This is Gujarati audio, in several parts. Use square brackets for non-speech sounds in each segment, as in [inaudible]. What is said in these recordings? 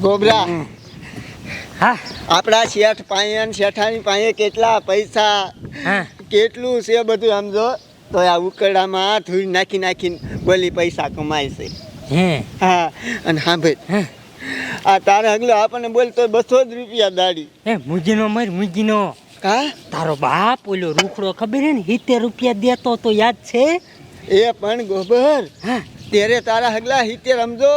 ગોબરા. હા. આપણા શેઠ પાસે ને શેઠાની પાસે કેટલા પૈસા હા. કેટલું છે બધું સમજો તો આ ઉકરડામાં ધૂળ નાખી નાખીને બોલી પૈસા કમાય છે. હે. હા અને સાંભળ આ તારે હગલો આપણને બોલ તો બસો જ રૂપિયા દાડી. એ મુજીનો મર મુજીનો. હા? તારો બાપ ઓલો રૂખડો ખબર હે ને સિત્તેર રૂપિયા દેતો તો યાદ છે? એ પણ ગોબર. હા. ત્યારે તારા હગલા હિતે સમજો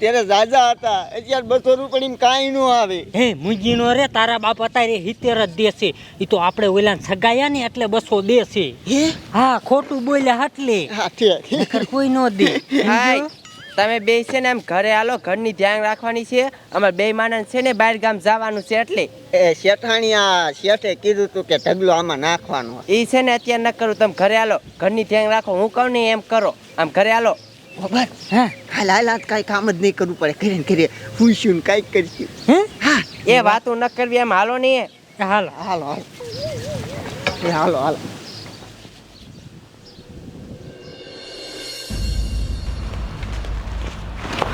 ત્યારે જાજા હતા. અત્યારે બસો રૂપિયા કાંઈ ન આવે. હે મુજીનો રે તારા બાપ હતા રે હિતેર જ દેશે. એ તો આપણે ઓલા સગાયા ને એટલે બસો દેશે. હે? હા ખોટું બોલ્યા એટલે હા ઠીક કોઈ નો દે. [laughs] હાય તમે બે છે ને એમ ઘરે હાલો ઘરની ધ્યાન રાખવાની છે. અમારે બે માણસ છે ને બહાર ગામ જવાનું છે એટલે. એ શેઠાણી આ શેઠે કીધું તું કે ઢગલો આમાં નાખવાનો. એ છે ને અત્યારે ન કરું તમે ઘરે હાલો. ઘરની ધ્યાન રાખો હું કહું ને એમ કરો. આમ ઘરે હાલો. ખબર હા. હાલ હાલ કાંઈ કામ જ નહીં કરવું પડે. કરીને કરીએ પૂછ્યું ને કાંઈક કરીશું. હે? હા. એ વાતો ન કરવી એમ હાલો નહીં હાલો. હાલો હાલો. એ હાલો હાલો.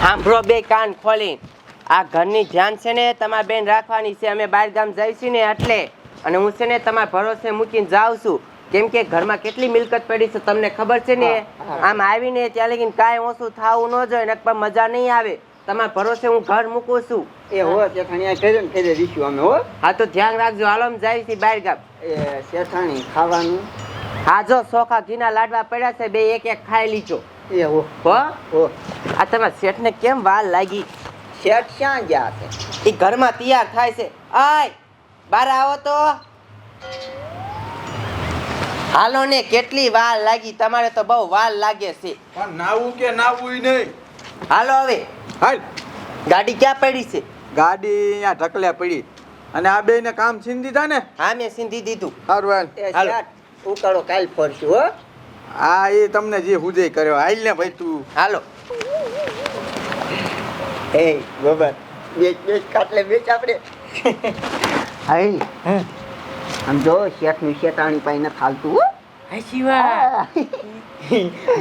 સાંભળો બે કાન ખોલી. આ ઘરની ધ્યાન છે ને તમારે બેન રાખવાની છે. અમે બહાર ગામ જઈશું ને એટલે. અને હું છે ને તમારા ભરોસે મૂકીને જાઉં છું. કેમ કે ઘરમાં કેટલી મિલકત પડી છે તમને ખબર છે ને. આમ આવીને ત્યાં લગીને કાંઈ ઓછું થવું ન જોઈએ નકર મજા નહીં આવે. તમારા ભરોસે હું ઘર મૂકું છું. એ હો શેઠાણી કરીએ ને કરીએ દીશું અમે હો. હા તો ધ્યાન રાખજો. આલમ જાય છે બહાર ગામ એ શેઠાણી ખાવાનું? હા જો સોખા ઘીના લાડવા પડ્યા છે બે એક એક ખાઈ લીજો. એ હો. હો? આ તમારા શેઠને કેમ વાર લાગી? શેઠ ક્યાં ગયા છે? એ ઘરમાં તૈયાર થાય છે. આય બાર આવો તો. હાલો ને કેટલી વાર લાગી? તમારે તો બહુ વાર લાગે છે. પણ નાવું કે નાવું નહીં. હાલો હવે. હાલ. ગાડી ક્યાં પડી છે? ગાડી અહીંયા ઢકલે પડી. અને આ બેને કામ છીન દીધા ને? હા મેં સિંધી દીધું. સારું હાલ. હાલો. ઉકાળો કાલ ફરશું હો. આ એ તમને જે હુજે કર્યો. હાલ ને ભાઈ તું. હાલો. એ બબર બેચ બેચ કાટલે બેચ આપણે હાઈ હા. આમ જો શેઠનું શેઠાણી પાસે નથી હાલતું હો. હા શિવા.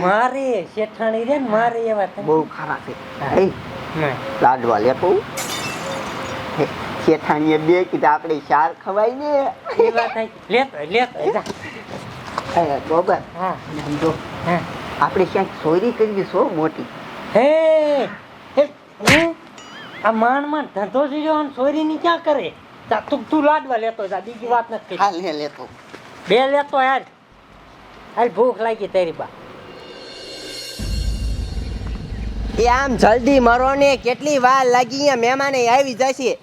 મારે શેઠાણી રે ને મારે એવા. બહુ ખરા છે. ના. લાડવા લેતો શેઠાણીએ બે કીધા આપણે ચાર ખવાય ને. એ વાત. લેતો લેતો અને આમ જો આપણે ક્યાંક ચોરી કરવી છો મોટી. હે આ માંડ માંડ ધંધો જીર્યો અને ચોરીની ક્યાં કરે? તું તું લાડવા લેતો જા બીજી વાત નથી હાલ ને લેતો. બે લેતો યાર હાલ ભૂખ લાગી તારી બા. એ આમ જલ્દી મરો ને કેટલી વાર લાગી અહીંયા મહેમાને આવી જશે.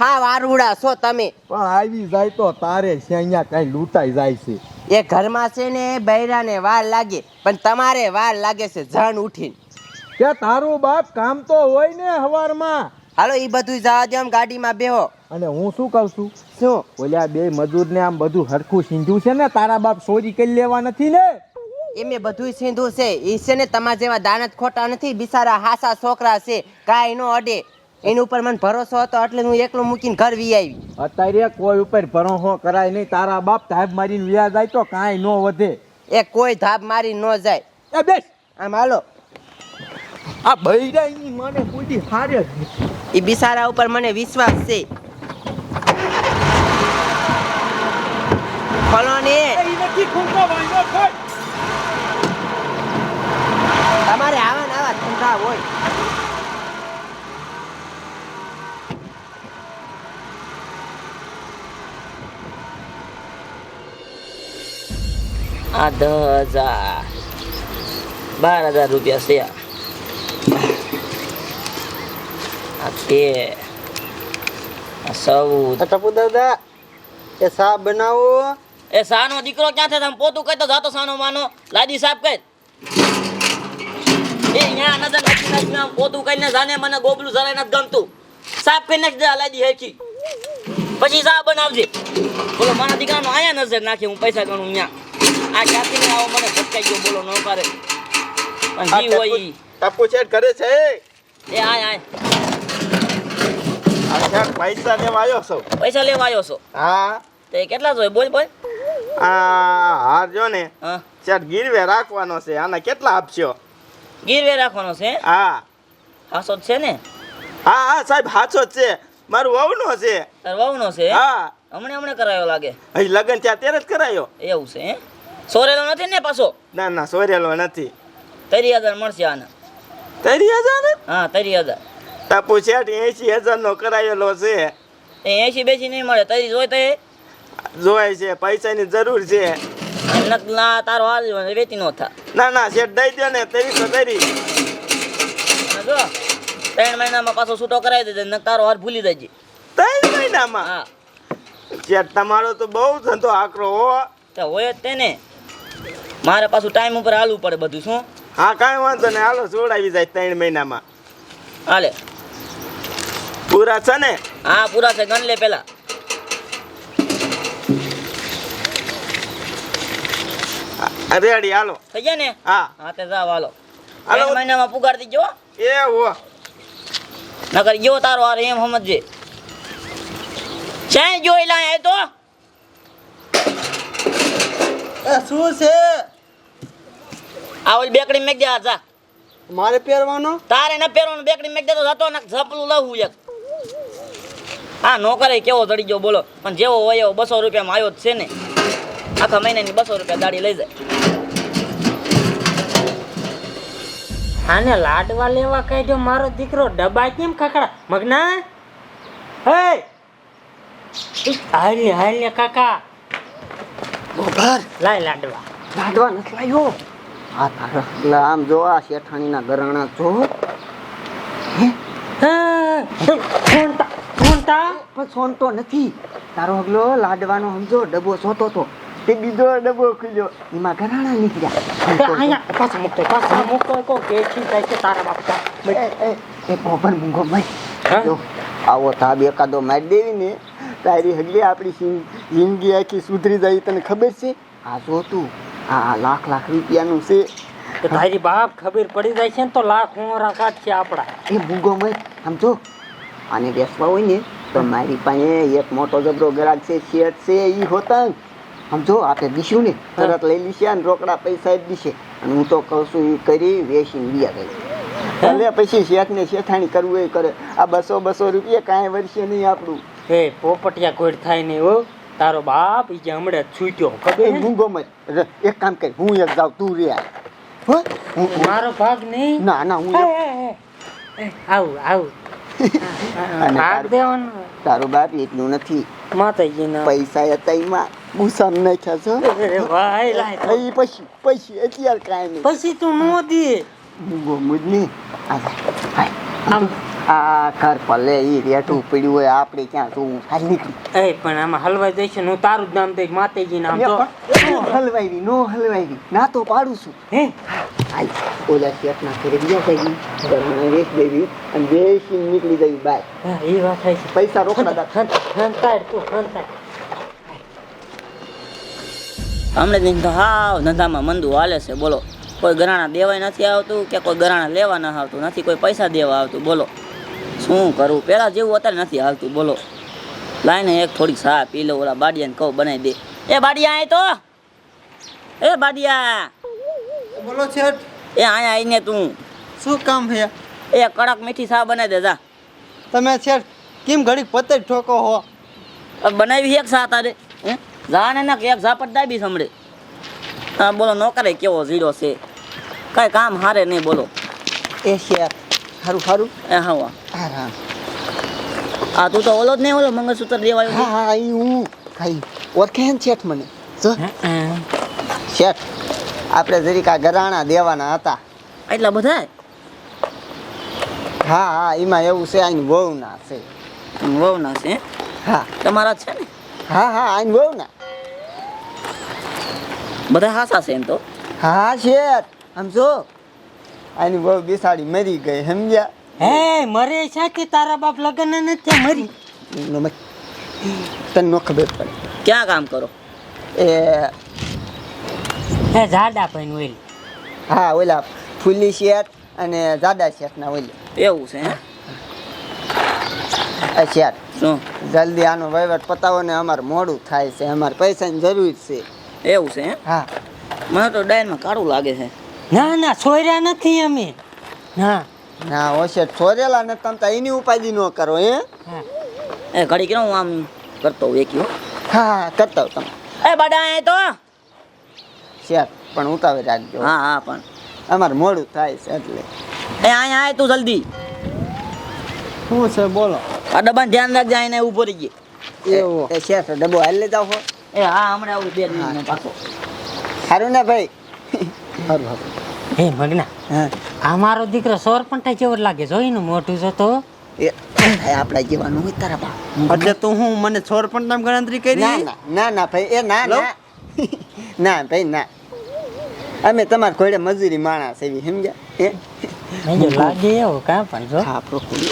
હા વારુડા છો તમે. પણ આવી જાય તો તારે છે અહીંયા કઈ લૂંટાઈ જાય છે. એ ઘરમાં છે ને એ બૈરાને વાર લાગે પણ તમારે વાર લાગે છે જણ ઉઠીને. કે તારું બાપ કામ તો હોય ને હવારમાં. હાલો એ બધું જવા દો આમ ગાડીમાં બેહો. અને હું શું કહું છું? શું? ઓલ્યા બે મજૂરને આમ બધું હરખું સીંધું છે ને તારા બાપ ચોરી કરી લેવા નથી ને? એમે બધું સીંધું છે. એ છે ને તમારા જેવા દાનત ખોટા નથી બિચારા હાસા છોકરા છે. કાંઈ નો અડે. એની ઉપર મને ભરોસો હતો એટલે હું એકલું મૂકીને ઘર વી આવી. અત્યારે કોઈ ઉપર ભરોસો કરાય નહીં. તારા બાપ ધાબ મારીને વ્યા જાય તો કાંઈ ન વધે. એ કોઈ ધાપ મારી ન જાય. એ બેસ. આમ હાલો. આ બૈરાઈની મને પૂછી હારે. એ બિસારા ઉપર મને વિશ્વાસ છે. તમારે આવા ને આવા ધંધા હોય. આ દસ હજાર. બાર હજાર રૂપિયા છે આ ચૌદ ટપુ દાદા એ સા બનાવો. એ સાનો દીકરો ક્યાં છે? તમે પોતું કહી તો જાતો સાનો માનો. લાદી સાફ કર એ અહીંયા નજર નાખી નાખી આમ પોતું કરીને જાને મને ગોબલું જરાય નથી ગમતું. સાફ કરીને જ લાદી હેઠી. પછી સા બનાવજે. બોલો મારા દીકરાનો અહીંયા નજર નાખી હું પૈસા ગણું અહીંયા આ ક્યાંથી આવો મને ભટકાઈ ગયો બોલો ન કરે. પણ આ જી હોય. ટપુ છે કરે છે? એ આય આય. પૈસા લેવા આવ્યો છો? પૈસા લેવા આવ્યો છો? હા. તે કેટલા જોઈએ? બોલ બોલ. આ હાર જો ને શેઠ ગીરવે રાખવાનો છે. આના કેટલા આપશો? ગીરવે રાખવાનો છે? હા. હાસો છે ને? હા હા સાહેબ હાચો જ છે. મારું વહુનો છે. વહુનો છે? હા. હમણે હમણે કરાયો લાગે. હજી લગ્ન ત્યાં ત્યારે જ કરાયો. એવું છે હે? સોરેલો નથી ને પાછો? ના ના સોરેલો નથી. તરી હજાર મળશે આને. તરી હજાર હા તરી હજાર. તાપુ શેઠ એસી હજાર નો કરાયેલો છે. એસી બેસી નહીં મળે તરી જોઈ તો જોવાય છે પૈસાની જરૂર છે. ના તારો હાલ વેતી નો થા. ના ના શેઠ દઈ દે ને તરી તો તરી જો. ત્રણ મહિનામાં પાછો છૂટો કરાવી દેજે ને તારો હાર ભૂલી દેજે ત્રણ મહિનામાં? હા. શેઠ તમારો તો બહુ ધંધો આકરો હો. તો હોય જ તેને મારે પાછું ટાઈમ ઉપર હાલવું પડે બધું શું? હા કાંઈ વાંધો નહીં હાલો જોડાવી જાય ત્રણ મહિનામાં. હાલે. પૂરા છે ને? હા પૂરા છે. ગણ લે પેલા. રેડી હાલો. થઈ ગયા ને? હા. હા તે જાવ હાલો. હાલો. મહિનામાં પુગાર દીજો એ હો. નકર ગયો તારો હાર એમ સમજજે. ચાય જોઈ લાય આય તો? શું છે? આ ઓલી બેકડી મેક દે જા. મારે પહેરવાનો? તારે ન પહેરવાનું બેકડી મેક દે તો જતો ને ઝપલું લઉં એક. હા નોકરે કેવો ચડી ગયો બોલો. પણ જેવો હોય એવો બસો રૂપિયામાં આવ્યો જ છે ને. આખા મહિનાની બસો રૂપિયા દાડી લઈ જાય. આને લાડવા લેવા કાઢ્યો મારો દીકરો ડબ્બા કેમ ખકડા મગના? હે! હાલ્યા ને કાકા. ગોબર લાય લાડવા. લાડવા નથી લાયો? આ એટલે આમ જો આ શેઠાણીના ગરાણા જો. હા, ફોનતા પણ સોનતો નથી. તારો હગલો લાડવાનો સમજો ડબ્બો સોતો તો. તે બીજો ડબ્બો ખુલ્યો. એમાં ઘરાણા નીકળ્યા. પાછો મૂકતો પાછા મૂકતો કો કે છી થાય છે તારા બાપા એ એ એ મૂંગો ભાઈ આવો તાબ એકાદો મારી દેવી ને તારી હગલી આપણી જિંદગી આખી સુધરી જાય તને ખબર છે? આ જો તું આ લાખ લાખ રૂપિયાનું છે. તારી બાપ ખબર પડી જાય છે ને તો લાખ હોરા કાઢશે આપણા. એ મૂંગો મય આમ આને બેસવા હોય ને તો મારી પાસે એક મોટો જબરો ગરાક છે શેઠ છે એ હોતા સમજો આપણે દીશું ને તરત લઈ લીશે અને રોકડા પૈસા દીશે. અને હું તો કહું છું એ કરી વેચીને વ્યા ગઈ ભલે પછી શેઠને શેઠાણી કરવું એ કરે. આ બસો બસો રૂપિયા કાંઈ વર્ષે નહીં આપણું. એ પોપટિયા કોઈ થાય નહીં હો. તારો બાપ ઈ જે હમણાં છૂટ્યો ખબર હું? રે, એક કામ કર હું એક જાઉં તું રે મારો ભાગ નહીં? ના ના હું એ, એ, એ, એ, આવું આવું. અને તારું- બાપ એટલું નથી. માતાજીના. પૈસા હતા એમાં ગુસામ નાખ્યા છો. પછી પછી અત્યારે કાંઈ નહીં. પછી તું મોદી મુજની આ ઘર ભલે રેઠું પડ્યું હોય આપણે ક્યાં જોવું? હાલ નીકળી. એ પણ આમાં હલવાઈ જઈશ હું તારું જ નામ દઈ માતાજી નામ હલવાઈ નો હલવાઈ ના તો પાડું છું. હે. હાલ ઓલા શેઠના ઘરે ગયા થઈ ગઈ વેચ દેવી અને વેચીને નીકળી જઈ બાય હા, એ વાત થાય છે પૈસા રોકડા તું હમણાં દિન તો હાવ ધંધામાં મંદુ હાલે છે બોલો કોઈ ગરાણા દેવાય નથી આવતું કે કોઈ ગરાણા લેવા ન આવતું નથી કોઈ પૈસા દેવા આવતું બોલો શું કરવું પેલા જેવું અત્યારે નથી હાલતું બોલો લાઈને એક થોડીક સા પી લો ઓલા બાડિયાને કહું બનાવી દે એ બાડિયા આય તો એ બાડિયા બોલો શેઠ એ અહીંયા આવીને તું. શું કામ છે? એ કડક મીઠી સા બનાવી દે જા. તમે છે કેમ ઘડીક પતે ઠોકો હો? બનાવી એક સા તારે હે? જા ને ના કે એક ઝાપટ દાબી સંભળે. હા બોલો નોકરે કેવો ઝીરો છે? કાંઈ કામ હારે નહીં બોલો. એ છે સારું સારું એ હા હા હા. આ તું તો ઓલો જ નહીં ઓલો મંગળસૂત્ર દેવાયો હા હા ઈ હું ખાઈ. ઓળખે ને શેઠ મને? જો. શેઠ. આપણે જરીક આ ગરાણા દેવાના હતા. એટલા બધા હા હા એમાં એવું છે આની વહુ ના છે. વહુ ના છે? હા. તમારા છે ને? હા હા આની વહુ ના બધા હાસા છે એમ તો? હા શેઠ સમજો આની વહુ બિસાડી મરી ગઈ સમજ્યા? હે મરે છે કે તારા બાપ લગ્ન નથી મરી. તને નો ખબર પડે. ક્યાં કામ કરો? એ હે જાડા પૈન ઓઈલ હા ઓલા ફૂલી શેઠ અને જાડા શેઠના ઓઈલ એવું છે હે? આ શું? જલ્દી આનો વહીવટ પતાવો ને અમારે મોડું થાય છે અમારે પૈસાની જરૂર છે. એવું છે હે? હા. મને તો ડાયનમાં કાળું લાગે છે. ના ના સોયરા નથી અમે. ના. ના ઓશે છોરેલા ને તમે તો એની ઉપાધિ ન કરો હે? એ ઘડી કે હું આમ કરતો હોઉં એકી હો. હા કરતા તમે. એ બાડા એ તો! શેઠ પણ ઉતાવી રાખજો. હા હા પણ. અમારે મોડું થાય છે એટલે. એ અહીંયા આય તું જલ્દી. શું છે બોલો. આ ડબ્બાને ધ્યાન રાખજે આઈને ઊભો રહી ગઈ એવો. એ શેઠ ડબ્બો હાલ લઈ જાઓ એ હા હમણાં આવું બે મિનિટમાં પાછો સારું ને ભાઈ? સારું સારું હે મગના. હા. આ મારો દીકરો સોર પણ જેવો લાગે જોઈને મોટું છે તો. એ આપણા જીવાનું હોય તારા બા એટલે તું હું મને છોડ પણ તમે ગણતરી કરી? ના ના ના ના ભાઈ એ ના. ના. ના ભાઈ ના. અમે તમારા ઘોડે મજૂરી માણસ એવી સમજ્યા હે? લાગે એવો કાં પણ જો. હા પ્રકૃતિ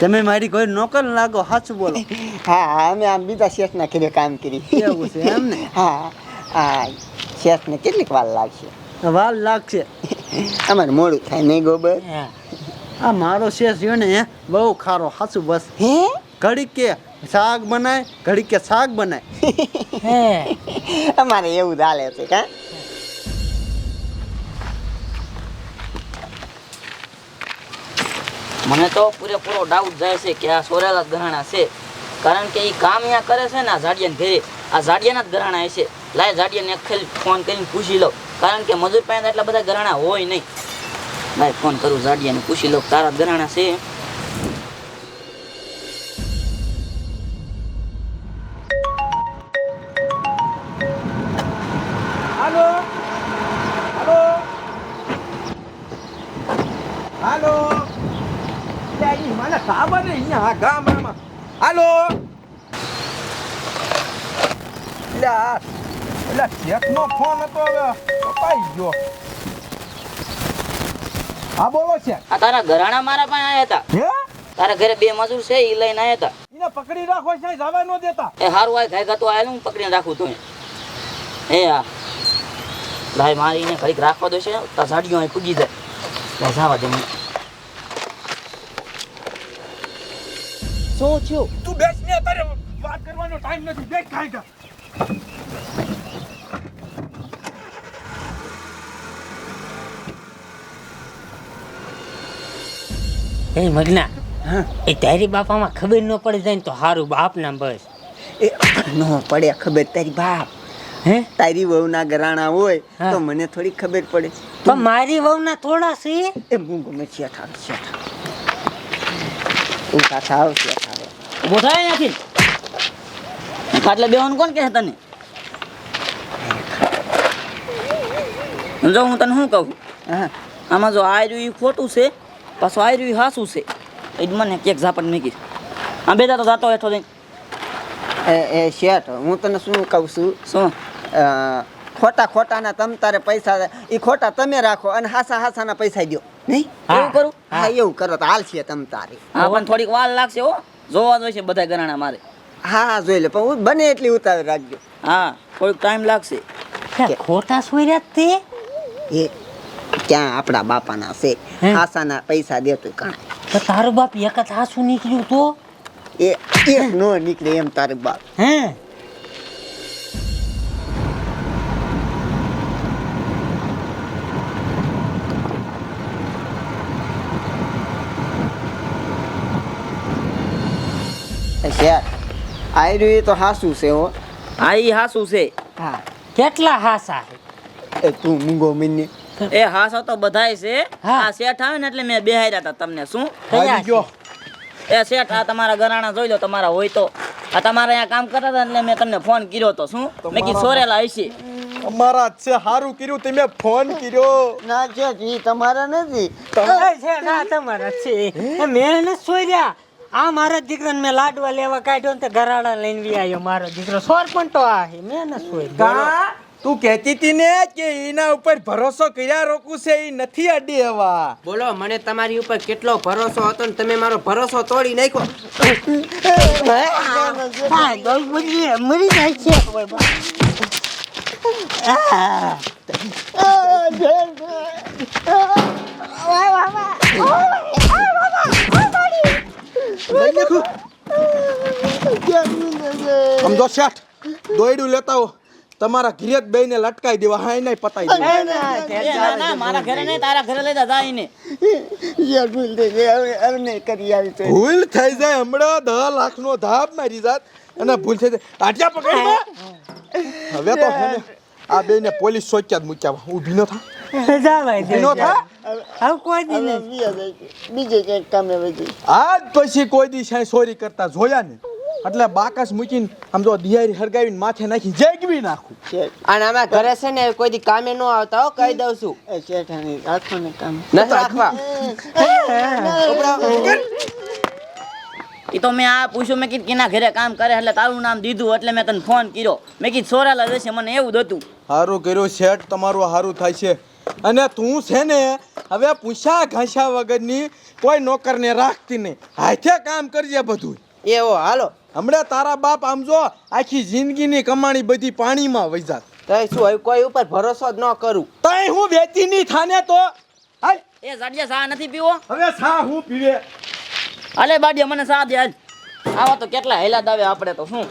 તમે મારી કોઈ નોકર લાગો સાચું બોલો. હા હા અમે આમ બીજા શેઠના ઘરે કામ કરી. એવું છે એમ ને? હા હા શેઠને કેટલીક વાર લાગશે. વાર લાગશે. અમારે મોડું થાય નહીં ગોબર. આ મારો શેષ રહ્યો ને બહુ ખારો સાચું બસ. હે? ઘડી કે શાક બનાય ઘડી કે શાક બનાય. હે. અમારે એવું ચાલે છે કા? મને તો પૂરેપૂરો ડાઉટ જાય છે કે આ સોરેલા જ ગરાણા છે. કારણ કે એ કામ અહીંયા કરે છે ને આ ઝાડિયાને ઘેરે. આ ઝાડિયાના જ ગરાણા હશે. લાય ઝાડિયાને એક ખેલ ફોન કરીને પૂછી લઉં કારણ કે મજૂર પાસે એટલા બધા ગરાણા હોય નહીં. લાય ફોન કરું ઝાડિયાને પૂછી લઉં તારા જ ગરાણા છે? આ ગામડામાં હાલો. લે આ- લે શેઠનો ફોન હતો હવે. કપાઈ ગયો. હા બોલો છે આ તારા ઘરાણા મારા પાસે આયા હતા. હે? તારા ઘરે બે મજૂર છે એ લઈને આયા હતા. એને પકડી રાખો છે જવા ન દેતા. એ હારું આ ઘાય ગાતો આયેલું હું પકડીને રાખું તું એ હા ભાઈ મારી એને ઘડીક રાખવા દો છે તો ઝાડીઓ અહીં પૂગી જાય. જવા દે મને. શું થયું. તું બેસ ને અત્યારે વાત કરવાનો ટાઈમ નથી. બેસ કાંઈ કા એ મગના એ તારી બાપામાં ખબર ન પડી જાય ને તો સારું બાપ ના બસ. એ ન પડે ખબર તારી બાપ. હે? તારી વહુના ગરાણા હોય તો મને થોડી ખબર પડે. પણ મારી વહુના થોડા છે? એ હું ગમે છે આવે છે આવે તું સાથે ઊભો થાય ખાટલે બેવાનું કોણ કહે તને? જો હું તને શું કહું? હા આમાં જો આ રહ્યું ખોટું છે પાછું આ રહ્યું હાસું છે. એ મને કેક ઝાપટ મૂકી આ બે તો જાતો હેઠો જઈને. એ એ શેઠ હું તને શું કહું છું? શું? ખોટા ખોટાના તમ તારે પૈસા એ ખોટા તમે રાખો અને હાસા હાસાના પૈસા દો નહીં? એવું કરું? હા એવું કરો તો હાલશે તમ તારે. હા પણ થોડીક વાર લાગશે હો. જોવા છે બધા ગરાણા મારે. હા હા જોઈ લે પણ હું બને એટલી ઉતાવળ રાખજો. હા કોઈ ટાઈમ લાગશે. ખોટા રહ્યા તે? એ ક્યાં આપણા બાપાના છે? આસાના પૈસા દેતું કાંઈ. તો તારું બાપ એક જ હાસું નીકળ્યું તો? એ એક નો નીકળે એમ તારું બાપ. હે? એ શેઠ આયરું એ તો હાસું છે હો. હા ઈ હાસું છે. હા. કેટલા હાસા એ તું મૂંગો મિની. એ હાસા તો બધાય છે. હા. આ શેઠ આવે ને એટલે મેં બેહાર્યા હતા તમને શું? છે? એ શેઠ આ તમારા ઘરાણા જોઈ લો તમારા હોય તો. આ તમારા અહીંયા કામ કરતા હતા એટલે મેં તમને ફોન કર્યો તો શું? મેં કીધું સોરેલા હશે. અમારા છે સારું કર્યું તમે ફોન કર્યો. ના છે તમારા નથી. તમારા છે ના તમારા છે. મેં નથી સોર્યા. આ મારા દીકરાને મેં લાડવા લેવા કાઢ્યો ને તે ગરાડા લઈને વી આવ્યો મારો દીકરો સોર પણ તો આ મેં ન સોય ગા તું કહેતી હતી ને કે એના ઉપર ભરોસો કર્યા રોકું છે એ નથી અડી હવા બોલો મને તમારી ઉપર કેટલો ભરોસો હતો ને તમે મારો ભરોસો તોડી નાખ્યો મરી જાય છે સમજો શેઠ દોયડું લેતા હો તમારા ઘિરેત બેને લટકાઈ દેવા હા નહીં પતાઈ દેવા. મારા ઘરે નહીં તારા ઘરે લઈ જા જાય યાર ભૂલ થઈ ગઈ હવે હવે નહીં કરી આવી ભૂલ થઈ જાય હમણાં દહ લાખ નો ધાબ મારી જાત. અને ભૂલ થઈ જાય. આટલા પકડ હવે તો આ બેને પોલીસ સોચ્યા જ મૂક્યા. ઊભી ન થા. [laughs] જવાય દે, ઊભી થા? હવે કોઈ દી નહીં બીજે ક્યાંક કામે વધી. આજ પછી કોઈ દી સાંઈ ચોરી કરતા જોયા ને. એટલે બાકસ મૂકીને આમ જો દિહારી હરગાવીને માથે નાખી જેગવી નાખું. અને આમાં ઘરે છે ને કોઈ દી કામે ન આવતા હો કહી દઉં છું. એ શેઠાણી રાખો ને કામ. નથી રાખવા. એ તો મેં આ પૂછ્યું મેં કીધું કેના ઘરે કામ કરે એટલે તારું નામ દીધું એટલે મેં તને ફોન કર્યો. મેં કીધું સોરાલા જશે મને એવું હતું. સારું કર્યું શેઠ તમારું સારું થાય છે. અને તું છે ને હવે પૂછા ઘાસ્યા વગરની કોઈ નોકરને રાખતી નહીં. હાથે કામ કરજે બધું એવો હાલો. હમણાં તારા બાપ આમ જો આખી જિંદગીની કમાણી બધી પાણીમાં વહી તય શું હવે કોઈ ઉપર ભરોસો જ ન કરું. તય હું વેચી ની થાને તો. હાલ. એ સાડિયા સા નથી પીવો? હવે સા હું પીવે. અલે બાડિયા મને સા દે આજ આવા તો કેટલા હેલા દાવે આપણે તો શું?